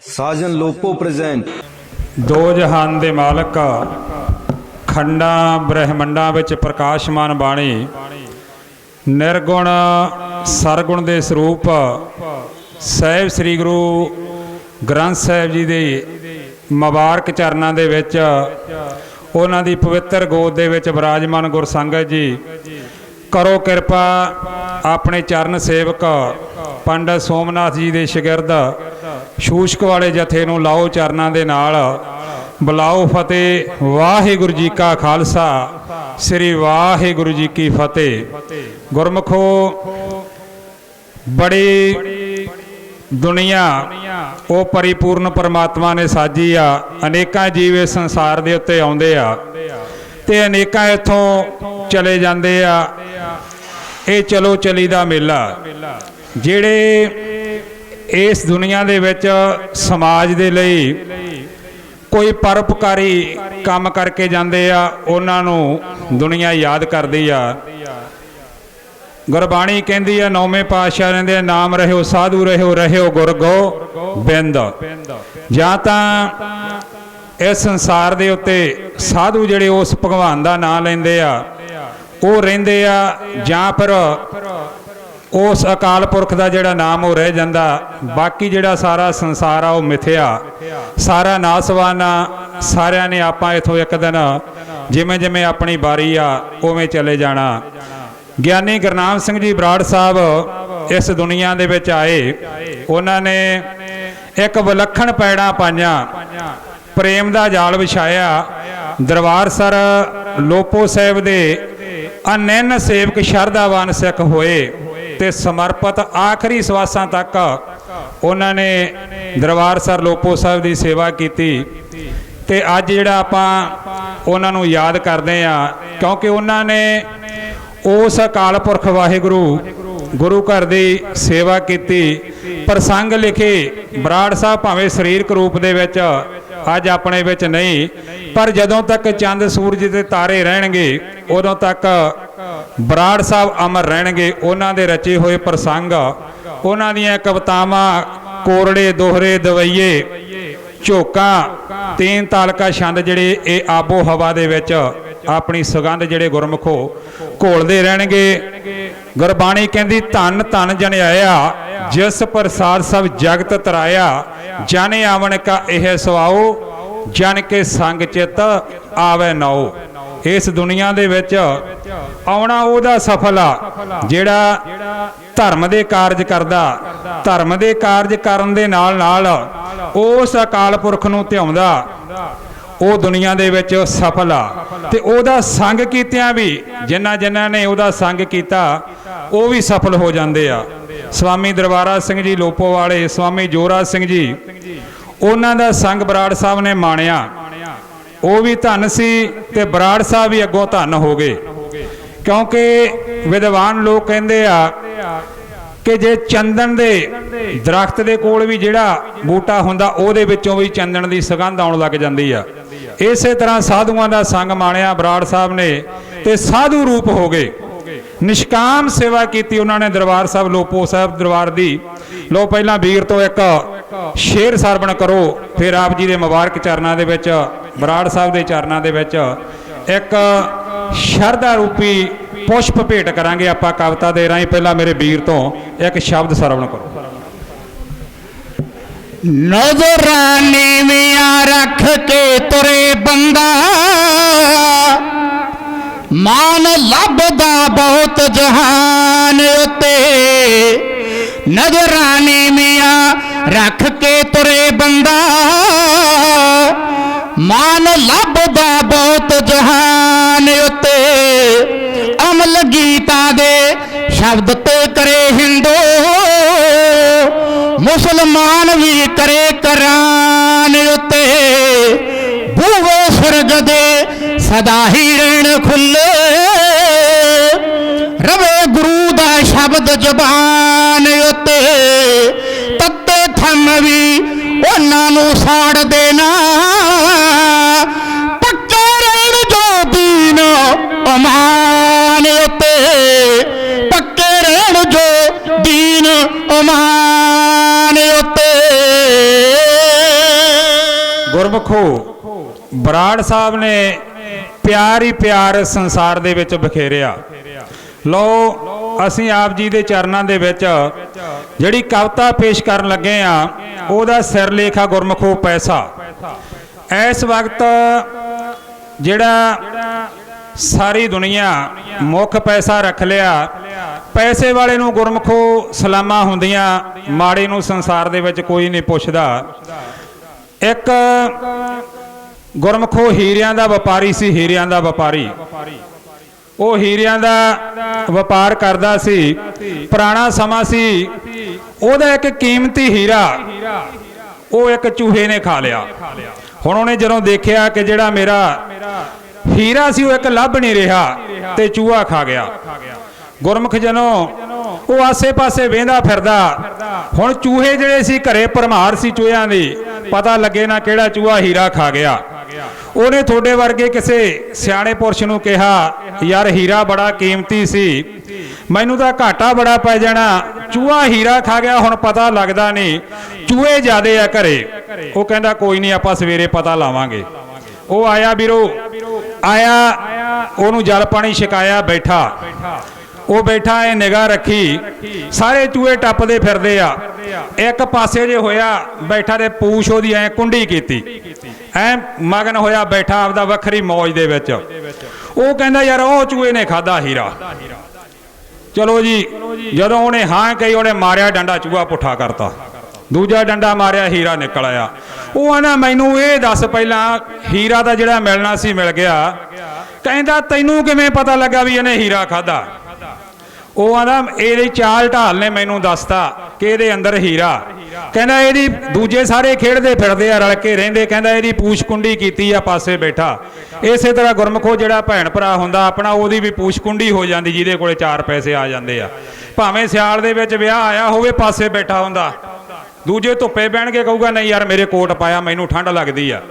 ਸਾਜਨ Lopo present. ਦੋ ਜਹਾਨ ਦੇ ਮਾਲਕ, ਖੰਡਾਂ ਬ੍ਰਹਿਮੰਡਾਂ ਵਿੱਚ ਪ੍ਰਕਾਸ਼ਮਾਨ ਬਾਣੀ, ਨਿਰਗੁਣ ਸਰਗੁਣ ਦੇ ਸਰੂਪ, ਸਹਿਬ ਸ੍ਰੀ ਗੁਰੂ ਗ੍ਰੰਥ ਸਾਹਿਬ ਜੀ ਦੇ ਮੁਬਾਰਕ ਚਰਨਾਂ ਦੇ ਵਿੱਚ, ਉਹਨਾਂ ਦੀ ਪਵਿੱਤਰ ਗੋਦ ਦੇ ਵਿੱਚ ਵਿਰਾਜਮਾਨ ਗੁਰਸੰਗਤ ਜੀ, ਕਰੋ ਕਿਰਪਾ, ਆਪਣੇ ਚਰਨ ਸੇਵਕ, ਪੰਡਤ ਸੋਮਨਾਥ ਜੀ ਦੇ ਸ਼ਾਗਿਰਦ ਸ਼ੂਸ਼ਕ ਵਾਲੇ ਜਥੇ ਨੂੰ ਲਾਓ ਚਰਨਾਂ ਦੇ ਨਾਲ। ਬੁਲਾਓ ਫਤਿਹ, ਵਾਹਿਗੁਰੂ ਜੀ ਕਾ ਖਾਲਸਾ। ਸ੍ਰੀ ਵਾਹਿਗੁਰੂ ਜੀ ਕੀ ਫਤਿਹ। ਗੁਰਮਖੋ, ਬੜੀ ਦੁਨੀਆ, ਉਹ ਪਰਿਪੂਰਨ ਪਰਮਾਤਮਾ ਨੇ ਸਾਜੀ ਆ। ਅਨੇਕਾਂ ਜੀਵ ਇਸ ਸੰਸਾਰ ਦੇ ਉੱਤੇ ਆਉਂਦੇ ਆ ਤੇ ਅਨੇਕਾਂ ਇੱਥੋਂ ਚਲੇ ਜਾਂਦੇ ਆ। ਇਹ ਚਲੋ ਚਲੀ ਦਾ ਮੇਲਾ। ਜਿਹੜੇ ਇਸ ਦੁਨੀਆ ਦੇ ਵਿੱਚ ਸਮਾਜ ਦੇ ਲਈ ਕੋਈ ਪਰਉਪਕਾਰੀ ਕੰਮ ਕਰਕੇ ਜਾਂਦੇ ਆ, ਉਹਨਾਂ ਨੂੰ ਦੁਨੀਆ ਯਾਦ ਕਰਦੀ ਆ। ਗੁਰਬਾਣੀ ਕਹਿੰਦੀ ਆ, ਨੌਵੇਂ ਪਾਤਸ਼ਾਹ ਦੇ ਨਾਮ ਰਹਿਓ, ਸਾਧੂ ਰਹਿਓ ਰਹਿਓ ਗੁਰਗੋ ਬਿੰਦ। ਜਾਂ ਤਾਂ ਇਸ ਸੰਸਾਰ ਦੇ ਉੱਤੇ ਸਾਧੂ ਜਿਹੜੇ ਉਸ ਭਗਵਾਨ ਦਾ ਨਾਮ ਲੈਂਦੇ ਆ, ਉਹ ਰਹਿੰਦੇ ਆ ਜਾਂ ਫਿਰ ਉਸ ਅਕਾਲ ਪੁਰਖ ਦਾ ਜਿਹੜਾ ਨਾਮ ਉਹ ਰਹਿ ਜਾਂਦਾ, ਬਾਕੀ ਜਿਹੜਾ ਸਾਰਾ ਸੰਸਾਰ ਆ ਉਹ ਮਿਥਿਆ। ਸਾਰਾ ਨਾਸਵਾਨ ਆ, ਸਾਰਿਆਂ ਨੇ ਆਪਾਂ ਇਥੋਂ ਇੱਕ ਦਿਨ ਜਿਵੇਂ ਜਿਵੇਂ ਆਪਣੀ ਵਾਰੀ ਆ, ਉਵੇਂ ਚਲੇ ਜਾਣਾ। ਗਿਆਨੀ ਗੁਰਨਾਮ ਸਿੰਘ ਜੀ ਬਰਾੜ ਸਾਹਿਬ ਇਸ ਦੁਨੀਆ ਦੇ ਵਿੱਚ ਆਏ। ਉਹਨਾਂ ਨੇ ਇੱਕ ਵਿਲੱਖਣ ਪੈੜਾਂ ਪਾਈਆਂ। ਪ੍ਰੇਮ ਦਾ ਜਾਲ ਵਿਛਾਇਆ। ਦਰਬਾਰ ਸਰ ਲੋਪੋ ਸਾਹਿਬ ਦੇ ਅਨੰਨ ਸੇਵਕ ਸ਼ਰਧਾਵਾਨ ਸਿੱਖ ਹੋਏ। ਤੇ ਸਮਰਪਿਤ ਆਖਰੀ ਸਵਾਸਾਂ ਤੱਕ ਉਹਨਾਂ ਨੇ ਦਰਬਾਰ ਸਰ ਲੋਪੋ ਸਾਹਿਬ ਦੀ ਸੇਵਾ ਕੀਤੀ। ਤੇ ਅੱਜ ਜਿਹੜਾ ਆਪਾਂ ਉਹਨਾਂ ਨੂੰ ਯਾਦ ਕਰਦੇ ਆ ਕਿਉਂਕਿ ਉਹਨਾਂ ਨੇ ਉਸ ਅਕਾਲ ਪੁਰਖ ਵਾਹਿਗੁਰੂ ਗੁਰੂ ਘਰ ਦੀ ਸੇਵਾ ਕੀਤੀ। ਪ੍ਰਸੰਗ ਲਿਖੇ ਬਰਾੜ ਸਾਹਿਬ ਭਾਵੇਂ ਸਰੀਰਕ ਰੂਪ ਦੇ ਵਿੱਚ ਅੱਜ ਆਪਣੇ ਵਿੱਚ ਨਹੀਂ, ਪਰ ਜਦੋਂ ਤੱਕ ਚੰਦ ਸੂਰਜ ਤੇ ਤਾਰੇ ਰਹਿਣਗੇ, ਉਦੋਂ ਤੱਕ ਬਰਾੜ ਸਾਹਿਬ ਅਮਰ ਰਹਿਣਗੇ, ਉਹਨਾਂ ਦੇ ਰਚੇ ਹੋਏ ਪ੍ਰਸੰਗ, ਉਹਨਾਂ ਦੀਆਂ ਕਵਿਤਾਵਾਂ, ਕੋਰੜੇ, ਦੋਹਰੇ, ਦਵਈਏ, ਝੋਕਾਂ, ਤੀਨ ਤਾਲਕਾ ਛੰਦ ਜਿਹੜੇ ਇਹ ਆਬੋ ਹਵਾ ਦੇ ਵਿੱਚ ਆਪਣੀ ਸੁਗੰਧ ਜਿਹੜੇ ਗੁਰਮਖੋ ਘੋਲਦੇ ਰਹਿਣਗੇ। ਗੁਰਬਾਣੀ ਕਹਿੰਦੀ, ਧਨ ਧਨ ਜਨ ਆਇਆ ਜਿਸ ਪ੍ਰਸਾਦ ਸਭ ਜਗਤ ਤਰਾਇਆ ਜਾਣੇ ਆਵਣ ਕਾ ਇਹ ਸਵਾਓ, ਜਨ ਕੇ ਸੰਗ ਚਿਤ ਆਵੇ ਨਾਓ ਇਸ ਦੁਨੀਆ ਦੇ ਵਿੱਚ ਆਉਣਾ ਉਹਦਾ ਸਫਲ ਆ ਜਿਹੜਾ ਧਰਮ ਦੇ ਕਾਰਜ ਕਰਦਾ, ਧਰਮ ਦੇ ਕਾਰਜ ਕਰਨ ਦੇ ਨਾਲ ਨਾਲ ਉਸ ਅਕਾਲ ਪੁਰਖ ਨੂੰ ਧਿਆਉਂਦਾ, ਉਹ ਦੁਨੀਆ ਦੇ ਵਿੱਚ ਸਫਲ। ਆ ਤੇ ਉਹਦਾ ਸੰਗ ਕੀਤਿਆਂ ਵੀ ਜਿਨ੍ਹਾਂ ਜਿਨ੍ਹਾਂ ਨੇ ਉਹਦਾ ਸੰਗ ਕੀਤਾ, ਉਹ ਵੀ ਸਫਲ ਹੋ ਜਾਂਦੇ ਆ। ਸਵਾਮੀ ਦਰਬਾਰਾ ਸਿੰਘ ਜੀ ਲੋਪੋ ਵਾਲੇ ਸਵਾਮੀ ਜੋਰਾ ਸਿੰਘ ਜੀ, ਉਹਨਾਂ ਦਾ ਸੰਗ ਬਰਾੜ ਸਾਹਿਬ ਨੇ ਮਾਣਿਆ। ਉਹ ਵੀ ਧਨ ਸੀ ਤੇ ਬਰਾੜ ਸਾਹਿਬ ਵੀ ਅੱਗੋਂ ਧੰਨ ਹੋ ਗਏ। ਕਿਉਂਕਿ ਵਿਦਵਾਨ ਲੋਕ ਕਹਿੰਦੇ ਆ ਕਿ ਜੇ ਚੰਦਨ ਦੇ ਦਰਖਤ ਦੇ ਕੋਲ ਵੀ ਜਿਹੜਾ ਬੂਟਾ ਹੁੰਦਾ, ਉਹਦੇ ਵਿੱਚੋਂ ਵੀ ਚੰਦਨ ਦੀ ਸੁਗੰਧ ਆਉਣ ਲੱਗ ਜਾਂਦੀ ਆ। ਇਸੇ ਤਰ੍ਹਾਂ ਸਾਧੂਆਂ ਦਾ ਸੰਗ ਮਾਣਿਆ ਬਰਾੜ ਸਾਹਿਬ ਨੇ ਤੇ ਸਾਧੂ ਰੂਪ ਹੋ ਗਏ। ਨਿਸ਼ਕਾਮ ਸੇਵਾ ਕੀਤੀ ਉਹਨਾਂ ਨੇ ਦਰਬਾਰ ਸਾਹਿਬ, ਲੋਪੋ ਸਾਹਿਬ ਦਰਬਾਰ ਦੀ। ਲੋ ਪਹਿਲਾਂ ਵੀਰ ਤੋਂ ਇੱਕ ਸ਼ੇਰ ਸਰਵਣ ਕਰੋ, ਫਿਰ ਆਪ ਜੀ ਦੇ ਮੁਬਾਰਕ ਚਰਨਾਂ ਦੇ ਵਿੱਚ, ਬਰਾੜ ਸਾਹਿਬ ਦੇ ਚਰਨਾਂ ਦੇ ਵਿੱਚ। ਇੱਕ ਸ਼ਰਧਾ ਰੂਪੀ ਪੁਸ਼ਪ ਭੇਟ ਕਰਾਂਗੇ ਆਪਾਂ ਕਵਿਤਾ ਦੇ ਰਾਹੀਂ। ਪਹਿਲਾਂ ਮੇਰੇ ਵੀਰ ਤੋਂ ਇੱਕ ਸ਼ਬਦ ਸਰਵਣ ਕਰੋ। ਨਜ਼ਰਾਂ ਨੀਵੀਆਂ ਰੱਖ ਕੇ ਤੁਰੇ ਬੰਦਾ। ਮਾਨ ਲੱਭਦਾ ਬਹੁਤ ਜਹਾਨ ਉਤੇ। ਨਜ਼ਰਾਂ ਨੀਵੀਆਂ ਰੱਖ ਕੇ ਤੁਰੇ ਬੰਦਾ। ਮਾਨ ਲੱਭਦਾ ਬਹੁਤ ਜਹਾਨ ਉਤੇ। ਅਮਲ ਗੀਤਾਂ ਦੇ ਸ਼ਬਦ ਤੇ ਕਰੇ ਹਿੰਦੋ। ਮੁਸਲਮਾਨ ਵੀ ਕਰੇ ਸਦਾ ਹੀ ਰਹਿਣ ਖੁੱਲੇ। ਰਵੇ ਗੁਰੂ ਦਾ ਸ਼ਬਦ ਜ਼ਬਾਨ ਉਤੇ। ਤੱਤੇ ਥੰਮ ਵੀ ਉਹਨਾਂ ਨੂੰ ਸਾੜ ਦੇਣਾ। ਪੱਕੇ ਰਹਿਣ ਜੋ ਦੀਨ ਅਮਾਨ ਉਤੇ। ਪੱਕੇ ਰਹਿਣ ਜੋ ਦੀਨ ਅਮਾਨ ਉਤੇ। ਗੁਰਮਖੋ, ਬਰਾੜ ਸਾਹਿਬ ਨੇ ਪਿਆਰ ਹੀ ਪਿਆਰ ਸੰਸਾਰ ਦੇ ਵਿੱਚ ਬਖੇਰਿਆ। ਲਓ, ਅਸੀਂ ਆਪ ਜੀ ਦੇ ਚਰਨਾਂ ਦੇ ਵਿੱਚ ਜਿਹੜੀ ਕਵਿਤਾ ਪੇਸ਼ ਕਰਨ ਲੱਗੇ ਆ, ਉਹਦਾ ਸਿਰਲੇਖਾ ਗੁਰਮਖੋ ਪੈਸਾ। ਇਸ ਵਕਤ ਜਿਹੜਾ ਸਾਰੀ ਦੁਨੀਆ ਮੁੱਖ ਪੈਸਾ ਰੱਖ ਲਿਆ, ਪੈਸੇ ਵਾਲੇ ਨੂੰ ਗੁਰਮਖੋ ਸਲਾਮਾਂ ਹੁੰਦੀਆਂ, ਮਾੜੇ ਨੂੰ ਸੰਸਾਰ ਦੇ ਵਿੱਚ ਕੋਈ ਨਹੀਂ ਪੁੱਛਦਾ। ਇੱਕ ਗੁਰਮਖੋ ਹੀਰਿਆਂ ਦਾ ਵਪਾਰੀ ਸੀ, ਹੀਰਿਆਂ ਦਾ ਵਪਾਰੀ। ਉਹ ਹੀਰਿਆਂ ਦਾ ਵਪਾਰ ਕਰਦਾ ਸੀ, ਪੁਰਾਣਾ ਸਮਾਂ ਸੀ। ਉਹਦਾ ਇੱਕ ਕੀਮਤੀ ਹੀਰਾ, ਉਹ ਇੱਕ ਚੂਹੇ ਨੇ ਖਾ ਲਿਆ। ਹੁਣ ਉਹਨੇ ਜਦੋਂ ਦੇਖਿਆ ਕਿ ਜਿਹੜਾ ਮੇਰਾ ਹੀਰਾ ਸੀ, ਉਹ ਇੱਕ ਲੱਭ ਨਹੀਂ ਰਿਹਾ ਤੇ ਚੂਹਾ ਖਾ ਗਿਆ। ਗੁਰਮੁਖ ਜਨੋ, ਉਹ ਆਸੇ-ਪਾਸੇ ਵੇਂਦਾ ਫਿਰਦਾ। ਹੁਣ ਚੂਹੇ ਜਿਹੜੇ ਸੀ, ਘਰੇ ਭਰਮਾਰ ਸੀ ਚੂਹਿਆਂ ਦੀ, ਪਤਾ ਲੱਗੇ ਨਾ ਕਿਹੜਾ ਚੂਹਾ ਹੀਰਾ ਖਾ ਗਿਆ। ਉਹਨੇ ਤੁਹਾਡੇ ਵਰਗੇ ਕਿਸੇ ਸਿਆਣੇ ਪੁਰਸ਼ ਨੂੰ ਕਿਹਾ, ਯਾਰ ਹੀਰਾ ਬੜਾ ਕੀਮਤੀ ਸੀ। ਮੈਨੂੰ ਤਾਂ ਘਾਟਾ ਬੜਾ ਪੈ ਜਾਣਾ। ਚੂਹਾ ਹੀਰਾ ਖਾ ਗਿਆ, ਹੁਣ ਪਤਾ ਲੱਗਦਾ ਨਹੀਂ। ਚੂਹੇ ਜ਼ਿਆਦੇ ਆ ਘਰੇ। ਉਹ ਕਹਿੰਦਾ, ਕੋਈ ਨਹੀਂ, ਆਪਾਂ ਸਵੇਰੇ ਪਤਾ ਲਾਵਾਂਗੇ। ਉਹ ਆਇਆ ਵੀਰੋ, ਆਇਆ, ਉਹਨੂੰ ਜਲ ਪਾਣੀ ਛਕਾਇਆ, ਬੈਠਾ। ਉਹ ਬੈਠਾ, ਇਹ ਨਿਗਾਹ ਰੱਖੀ। ਸਾਰੇ ਚੂਹੇ ਟੱਪਦੇ ਫਿਰਦੇ ਆ। ਇੱਕ ਪਾਸੇ ਜੇ ਹੋਇਆ, ਬੈਠਾ ਤੇ ਪੂਛ ਉਹਦੀ ਐ ਕੁੰਡੀ ਕੀਤੀ। ਐ ਮਗਨ ਹੋਇਆ ਬੈਠਾ ਆਪਦਾ ਵੱਖਰੀ ਮੌਜ ਦੇ ਵਿੱਚ। ਉਹ ਕਹਿੰਦਾ, ਯਾਰ, ਉਹ ਚੂਹੇ ਨੇ ਖਾਦਾ ਹੀਰਾ। ਚਲੋ ਜੀ, ਜਦੋਂ ਉਹਨੇ ਹਾਂ ਕਹੀ, ਉਹਨੇ ਮਾਰਿਆ ਡੰਡਾ, ਚੂਹਾ ਪੁੱਠਾ ਕਰਤਾ। ਦੂਜਾ ਡੰਡਾ ਮਾਰਿਆ, ਹੀਰਾ ਨਿਕਲ ਆਇਆ। ਉਹ ਆਨਾ ਮੈਨੂੰ ਇਹ ਦੱਸ ਪਹਿਲਾਂ, ਹੀਰਾ ਦਾ ਜਿਹੜਾ ਮਿਲਣਾ ਸੀ, ਮਿਲ ਗਿਆ। ਕਹਿੰਦਾ, ਤੈਨੂੰ ਕਿਵੇਂ ਪਤਾ ਲੱਗਾ ਵੀ ਇਹਨੇ ਹੀਰਾ ਖਾਦਾ ਉਹ ਆਂਦਾ ਇਹਦੀ ਚਾਲ ਢਾਲ ਨੇ ਮੈਨੂੰ ਦੱਸਤਾ, ਕਿ ਇਹਦੇ ਅੰਦਰ ਹੀਰਾ। ਕਹਿੰਦਾ ਇਹਦੀ ਦੂਜੇ ਸਾਰੇ ਖੇਡਦੇ ਫਿਰਦੇ ਆ, ਰਲ ਕੇ ਰਹਿੰਦੇ। ਕਹਿੰਦਾ ਇਹਦੀ ਪੂਛ ਕੁੰਡੀ ਕੀਤੀ ਆ, ਪਾਸੇ ਬੈਠਾ। ਇਸੇ ਤਰ੍ਹਾਂ ਗੁਰਮਖੋ ਜਿਹੜਾ ਭੈਣ ਭਰਾ ਹੁੰਦਾ, ਆਪਣਾ ਉਹਦੀ ਵੀ ਪੂਛ ਕੁੰਡੀ ਹੋ ਜਾਂਦੀ, ਜਿਹਦੇ ਕੋਲੇ ਚਾਰ ਪੈਸੇ ਆ ਜਾਂਦੇ ਆ। ਭਾਵੇਂ ਸਿਆਲ ਦੇ ਵਿੱਚ ਵਿਆਹ ਆਇਆ ਹੋਵੇ, ਪਾਸੇ ਬੈਠਾ ਹੁੰਦਾ। ਦੂਜੇ ਧੁੱਪੇ ਬਹਿਣ ਕੇ ਕਹੂਗਾ, ਨਹੀਂ ਯਾਰ, ਮੇਰੇ ਕੋਟ ਪਾਇਆ, ਮੈਨੂੰ ਠੰਡ ਲੱਗਦੀ ਆ।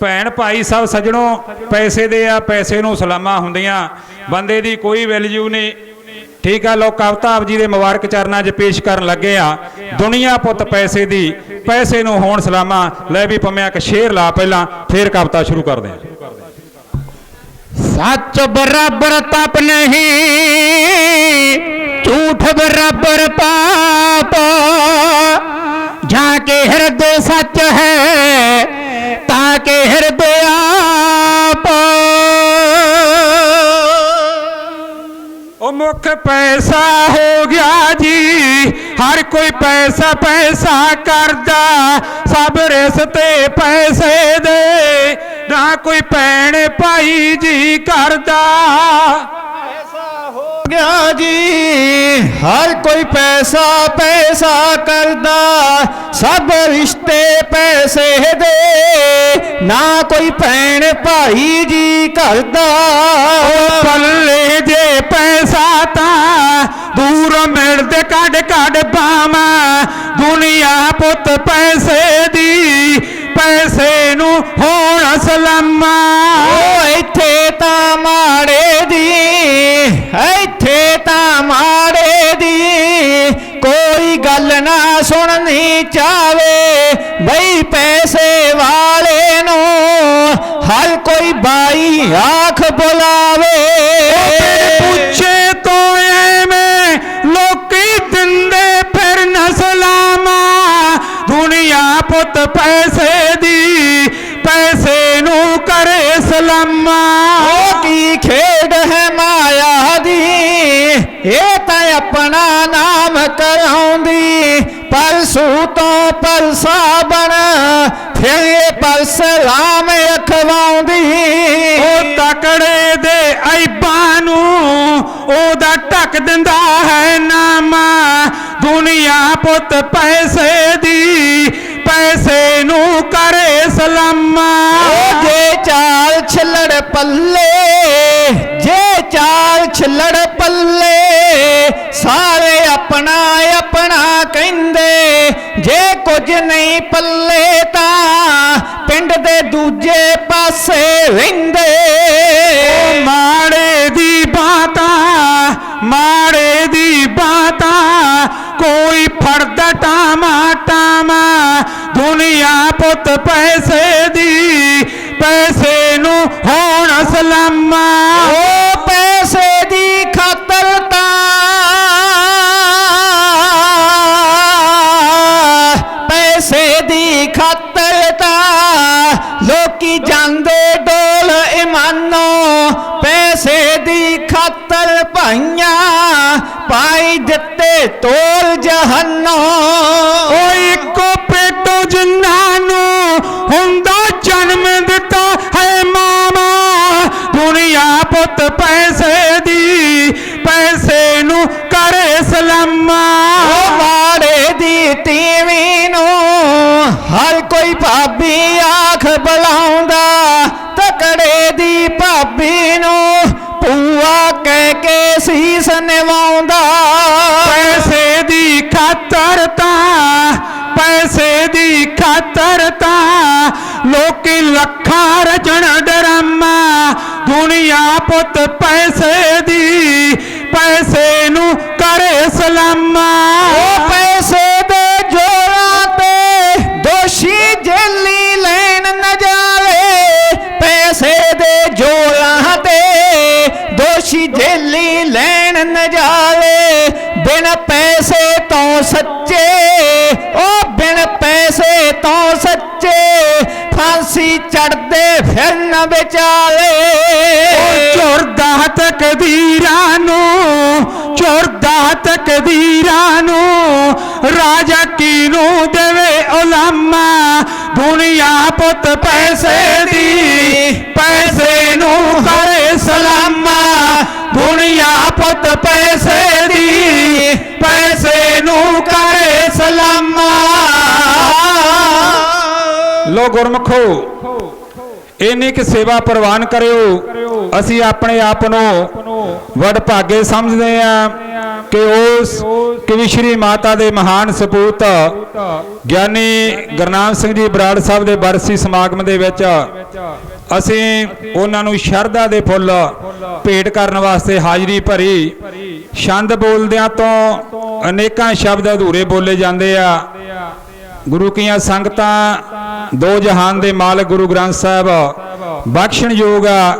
ਭੈਣ ਭਾਈ ਸਭ ਸਜਣੋ, ਪੈਸੇ ਦੇ ਆ, ਪੈਸੇ ਨੂੰ ਸਲਾਮਾਂ ਹੁੰਦੀਆਂ। ਬੰਦੇ ਦੀ ਕੋਈ ਵੈਲਿਊ ਨਹੀਂ। ਠੀਕ ਆ ਲੋ ਕਵਤਾ ਆਪ ਜੀ ਦੇ ਮੁਬਾਰਕ ਚਰਨਾਂ 'ਚ ਪੇਸ਼ ਕਰਨ ਲੱਗੇ ਆ। ਦੁਨੀਆ ਪੁੱਤ ਪੈਸੇ ਦੀ, ਪੈਸੇ ਨੂੰ ਹੋਣ ਸਲਾਮਾ। ਲੈ ਵੀ ਪੰਮਿਆ ਇੱਕ ਸ਼ੇਰ ਲਾ ਪਹਿਲਾਂ, ਫੇਰ ਕਵਤਾ ਸ਼ੁਰੂ ਕਰਦੇ ਆ। ਸੱਚ ਬਰਾਬਰ ਤਪ ਨਹੀਂ, ਝੂਠ ਬਰਾਬਰ ਪਾ ਪੈਸਾ ਹੋ ਗਿਆ ਜੀ ਹਰ ਕੋਈ ਪੈਸਾ ਪੈਸਾ ਕਰਦਾ ਸਭ ਰਿਸ਼ਤੇ ਪੈਸੇ ਦੇ ਨਾ ਕੋਈ ਭੈਣ ਭਾਈ ਜੀ ਕਰਦਾ। ਗਿਆ ਜੀ ਹਰ ਕੋਈ ਪੈਸਾ ਪੈਸਾ ਕਰਦਾ ਸਭ ਰਿਸ਼ਤੇ ਪੈਸੇ ਦੇ ਨਾ ਕੋਈ ਭੈਣ ਭਾਈ ਜੀ ਕਰਦਾ। ਪੱਲੇ ਜੇ ਪੈਸਾ ਦੂਰ ਮਿਲਦੇ ਕੱਢ ਕੱਢ ਪਾਵਾਂ। ਦੁਨੀਆ ਪੁੱਤ ਪੈਸੇ ਦੀ, ਪੈਸੇ ਨੂੰ ਹੋਣ ਸਲਾਮਾ। ਓ ਇੱਥੇ ਤਾਂ ਮਾੜੇ ਦੀ ਇੱਥੇ ਤਾਂ ਮਾੜੇ ਦੀ। ਕੋਈ ਗੱਲ ਨਾ ਸੁਣਨੀ ਚਾਵੇ ਬਈ ਪੈਸੇ ਵਾਲੇ ਨੂੰ। ਹਰ ਕੋਈ ਬਾਈ ਆਖ ਬੁਲਾ ਪਰਸਲਾਮ ਅਖਵਾਉਂਦੀ। ਉਹ ਤਕੜੇ ਦੇ ਐਬਾਂ ਨੂੰ ਉਹਦਾ ਢੱਕ ਦਿੰਦਾ ਹੈ ਨਾਮਾ। ਦੁਨੀਆ ਪੁੱਤ ਪੈਸੇ ਦੀ ਪੈਸੇ ਨੂੰ ਕਰੇ ਸਲਾਮਾ। ਉਹ ਜੇ ਚਾਲ ਛਿਲੜ ਪੱਲੇ ਜੇ ਚਾਲ ਛਿਲੜ ਪੱਲੇ ਸਾਰੇ ਆਪਣਾ ਕੁਝ ਨਹੀਂ ਪੱਲੇ ਤਾਂ ਪਿੰਡ ਦੇ ਦੂਜੇ ਪਾਸੇ ਰਹਿੰਦੇ ਉਹ ਮਾੜੇ ਦੀ ਬਾਤਾਂ, ਮਾੜੇ ਦੀ ਬਾਤਾਂ, ਕੋਈ ਫੜਦਾ ਟਾਮਾ ਟਾਮਾ ਦੁਨੀਆ ਪੁੱਤ ਪੈਸੇ ਲੋਕੀ ਲੱਖਾਂ ਰਚਣ ਡਰਾਮਾ, ਦੁਨੀਆ ਪੁੱਤ ਪੈਸੇ ਦੀ, ਪੈਸੇ ਨੂੰ ਕਰੇ ਸਲਾਮਾ। ਉਹ ਪੈਸੇ ਦੇ ਜੋੜਾਂ ਤੇ ਦੋਸ਼ੀ ਜੇਲੀ ਲੈਣ ਨਜ਼ਾਰੇ ਪੈਸੇ ਦੇ ਜੋੜਾਂ ਤੇ ਦੋਸ਼ੀ ਜੇਲੀ ਲੈਣ ਨਜ਼ਾਰੇ ਬਿਨ ਪੈਸੇ ਤੋਂ ਸੱਚੇ, ਉਹ ਬਿਨ ਪੈਸੇ ਤੋਂ ਸੱਚੇ ਫਾਂਸੀ ਚੜਦੇ ਫਿਰਨ ਵਿਚਾਲੇ। ਉਹ ਝੁਰਦਾ ਤਕਦੀਰਾਂ ਨੂੰ ਝੁਰਦਾ ਤਕਦੀਰਾਂ ਨੂੰ, ਰਾਜਾ ਕਿਨੂੰ ਦੇਵੇ ਉਲਾਮਾ? ਦੁਨੀਆ ਪੁੱਤ ਪੈਸੇ ਦੀ, ਪੈਸੇ ਨੂੰ ਕਰੇ ਸਲਾਮਾ। ਦੁਨੀਆ ਪੁੱਤ ਪੈਸੇ ਦੀ ਸਲਾਮਾ ਗੁਰਮਖੋ, ਇੰਨੀ ਕਿ ਸੇਵਾ ਪ੍ਰਵਾਨ ਕਰਿਓ। ਅਸੀਂ ਆਪਣੇ ਆਪ ਨੂੰ ਵਡਭਾਗੇ ਸਮਝਦੇ ਆ ਕਿ ਉਸ, ਕਿ ਸ਼੍ਰੀ ਮਾਤਾ ਦੇ ਮਹਾਨ ਸਪੂਤ ਗਿਆਨੀ ਗੁਰਨਾਮ ਸਿੰਘ ਜੀ ਬਰਾੜ ਸਾਹਿਬ ਦੇ ਬਰਸੀ ਸਮਾਗਮ ਦੇ ਵਿੱਚ ਅਸੀਂ ਉਹਨਾਂ ਨੂੰ ਸ਼ਰਧਾ ਦੇ ਫੁੱਲ ਭੇਟ ਕਰਨ ਵਾਸਤੇ ਹਾਜ਼ਰੀ ਭਰੀ। ਛੰਦ ਬੋਲਦਿਆਂ ਤੋਂ ਅਨੇਕਾਂ ਸ਼ਬਦ ਅਧੂਰੇ ਬੋਲੇ ਜਾਂਦੇ ਆ। ਗੁਰੂ ਕੀਆਂ ਸੰਗਤਾਂ, ਦੋ ਜਹਾਨ ਦੇ ਮਾਲਕ ਗੁਰੂ ਗ੍ਰੰਥ ਸਾਹਿਬ, ਬਖਸ਼ਣ ਯੋਗ ਆ।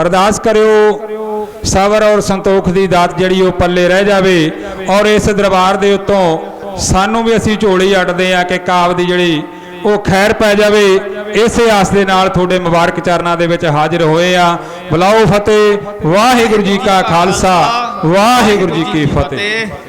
ਅਰਦਾਸ ਕਰਿਓ, ਸਬਰ ਔਰ ਸੰਤੋਖ ਦੀ ਦਾਤ ਜਿਹੜੀ ਉਹ ਪੱਲੇ ਰਹਿ ਜਾਵੇ। ਔਰ ਇਸ ਦਰਬਾਰ ਦੇ ਉੱਤੋਂ ਸਾਨੂੰ ਵੀ ਅਸੀਂ ਝੋਲੀ ਅੱਡਦੇ ਆ ਕਿ ਕਾਬ ਦੀ ਜਿਹੜੀ ਉਹ ਖੈਰ ਪੈ ਜਾਵੇ। ਇਸੇ ਆਸ ਦੇ ਨਾਲ ਤੁਹਾਡੇ ਮੁਬਾਰਕ ਚਰਨਾਂ ਦੇ ਵਿੱਚ ਹਾਜ਼ਰ ਹੋਏ ਆ। ਬੁਲਾਓ ਫਤਿਹ। ਵਾਹਿਗੁਰੂ ਜੀ ਕਾ ਖਾਲਸਾ। ਵਾਹਿਗੁਰੂ ਜੀ ਕੀ ਫਤਿਹ।